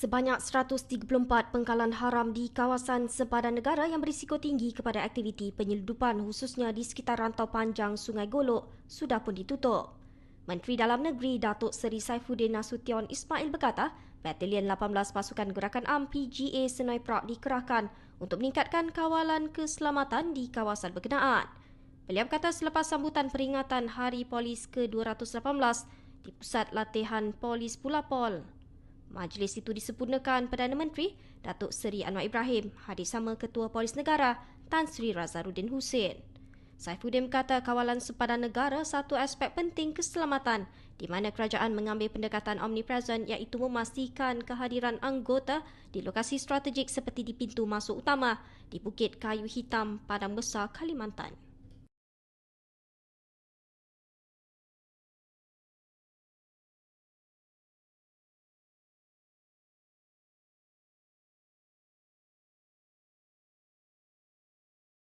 Sebanyak 134 pengkalan haram di kawasan sempadan negara yang berisiko tinggi kepada aktiviti penyeludupan khususnya di sekitar rantau panjang Sungai Golok sudah pun ditutup. Menteri Dalam Negeri Datuk Seri Saifuddin Nasution Ismail berkata, Batalion 18 Pasukan Gerakan Am PGA Senoi Prak dikerahkan untuk meningkatkan kawalan keselamatan di kawasan berkenaan. Beliau berkata selepas sambutan peringatan Hari Polis ke-218 di Pusat Latihan Polis Pulapol, Majlis itu disempurnakan Perdana Menteri Datuk Seri Anwar Ibrahim hadir sama Ketua Polis Negara Tan Sri Razaruddin Hussein. Saifuddin berkata kawalan sempadan negara satu aspek penting keselamatan di mana kerajaan mengambil pendekatan omnipresent iaitu memastikan kehadiran anggota di lokasi strategik seperti di pintu masuk utama di Bukit Kayu Hitam, Padang Besar, Kalimantan.